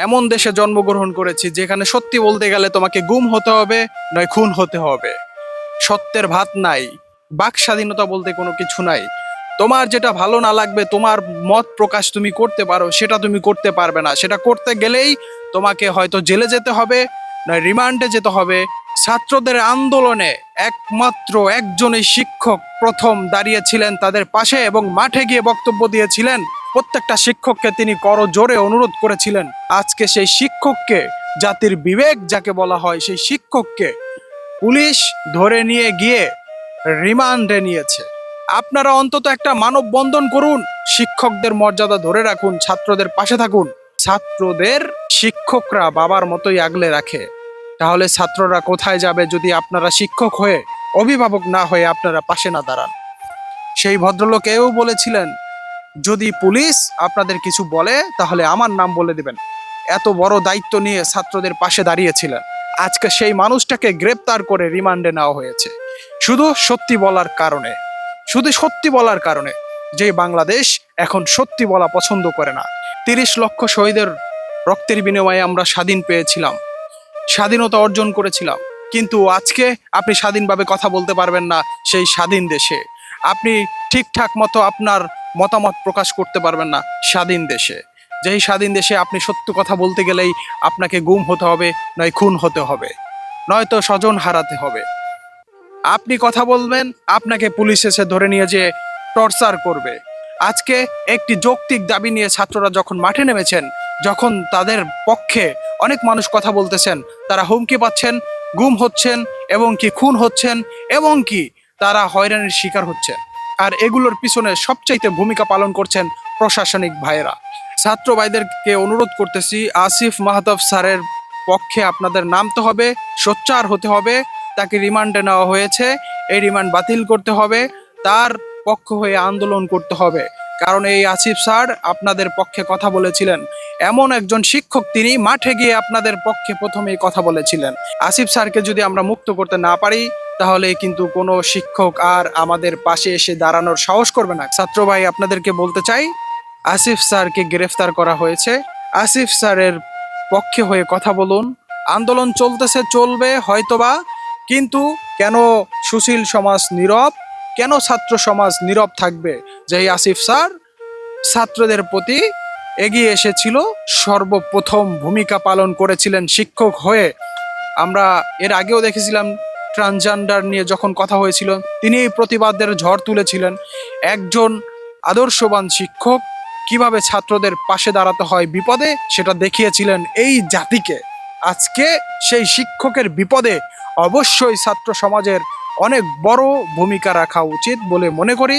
এমন দেশে জন্মগ্রহণ করেছি যেখানে সত্যি বলতে গেলে তোমাকে গুম হতে হবে, নয় খুন হতে হবে। সত্যের ভাত নাই, বাক স্বাধীনতা বলতে কোনো কিছু নাই। তোমার যেটা ভালো না লাগবে, তোমার মত প্রকাশ তুমি করতে পারো, সেটা তুমি করতে পারবে না। সেটা করতে গেলেই তোমাকে হয়তো জেলে যেতে হবে, নয় রিমান্ডে যেতে হবে। ছাত্রদের আন্দোলনে একমাত্র একজনই শিক্ষক প্রথম দাঁড়িয়েছিলেন তাদের পাশে এবং মাঠে গিয়ে বক্তব্য দিয়েছিলেন প্রত্যেকটা শিক্ষককে তিনি করজোরে অনুরোধ করেছিলেন। আজকে সেই শিক্ষককে, জাতির বিবেক যাকে বলা হয়, সেই শিক্ষককে পুলিশ ধরে নিয়ে গিয়ে রিমান্ডে নিয়েছে। আপনারা অন্তত একটা মানববন্ধন করুন, শিক্ষকদের মর্যাদা ধরে রাখুন, ছাত্রদের পাশে থাকুন। ছাত্রদের শিক্ষকরা বাবার মতোই আগলে রাখে। তাহলে ছাত্ররা কোথায় যাবে যদি আপনারা শিক্ষক হয়ে, অভিভাবক না হয়ে আপনারা পাশে না দাঁড়ান? সেই ভদ্রলোক এও বলেছিলেন যদি পুলিশ আপনাদের কিছু বলে, তাহলে আমার নাম বলে দেবেন। এত বড় দায়িত্ব নিয়ে ছাত্রদের পাশে দাঁড়িয়েছিলেন আজকে সেই মানুষটাকে গ্রেপ্তার করে রিমান্ডে নেওয়া হয়েছে। শুধু সত্যি বলার কারণে। শুধু সত্যি বলার কারণে। যে বাংলাদেশ এখন সত্যি বলা পছন্দ করে না। তিরিশ লক্ষ শহীদের রক্তের বিনিময়ে আমরা স্বাধীন পেয়েছিলাম। স্বাধীনতা অর্জন করেছিলাম। কিন্তু আজকে আপনি স্বাধীনভাবে কথা বলতে পারবেন না সেই স্বাধীন দেশে। আপনি ঠিকঠাক মতো আপনার মতামত প্রকাশ করতে পারবেন না স্বাধীন দেশে। যেই স্বাধীন দেশে আপনি সত্য কথা বলতে গেলেই আপনাকে গুম হতে হবে, নয় খুন হতে হবে, নয়তো স্বজন হারাতে হবে। আপনি কথা বলবেন, আপনাকে পুলিশ এসে ধরে নিয়ে যে টর্চার করবে। আজকে একটি যৌক্তিক দাবি নিয়ে ছাত্ররা যখন মাঠে নেমেছেন, যখন তাদের পক্ষে অনেক মানুষ কথা বলতেছেন, তারা হুমকি পাচ্ছেন, গুম হচ্ছেন, এবং কি খুন হচ্ছেন, এবং কি তারা হয়রানির শিকার হচ্ছেন। আর এগুলোর পিছনে সবচাইতে ভূমিকা পালন করছেন প্রশাসনিক ভাইয়েরা। ছাত্র ভাইদেরকে অনুরোধ করতেছি, আসিফ মাহতাব স্যারের পক্ষে আপনাদের নামতে হবে, সোচ্চার হতে হবে, তাকে রিমান্ডে নেওয়া হয়েছে, এই রিমান্ড বাতিল করতে হবে, তার পক্ষ হয়ে আন্দোলন করতে হবে। কারণ এই আসিফ স্যার আপনাদের পক্ষে কথা বলেছিলেন। এমন একজন শিক্ষক, তিনি মাঠে গিয়ে আপনাদের পক্ষে প্রথমেই কথা বলেছিলেন। আসিফ স্যারকে যদি আমরা মুক্ত করতে না পারি তাহলে কিন্তু কোনো শিক্ষক আর আমাদের পাশে এসে দাঁড়ানোর সাহস করবে না। ছাত্র ভাই, আপনাদেরকে বলতে চাই, আসিফ স্যারকে গ্রেফতার করা হয়েছে। আসিফ স্যারের পক্ষে হয়ে কথা বলুন। আন্দোলন চলতেছে, চলবে, হয়তোবা, কিন্তু কেন সুশীল সমাজ নীরব? কেন ছাত্র সমাজ নীরব থাকবে? যে আসিফ স্যার ছাত্রদের প্রতি এগিয়ে এসেছিল, সর্বপ্রথম ভূমিকা পালন করেছিলেন শিক্ষক হয়ে। আমরা এর আগেও দেখেছিলাম ট্রান্সজেন্ডার নিয়ে যখন কথা হয়েছিল, তিনি এই প্রতিবাদের ঝড় তুলেছিলেন। একজন আদর্শবান শিক্ষক কীভাবে ছাত্রদের পাশে দাঁড়াতে হয় বিপদে, সেটা দেখিয়েছিলেন এই জাতিকে। আজকে সেই শিক্ষকের বিপদে অবশ্যই ছাত্র সমাজের অনেক বড় ভূমিকা রাখা উচিত বলে মনে করি।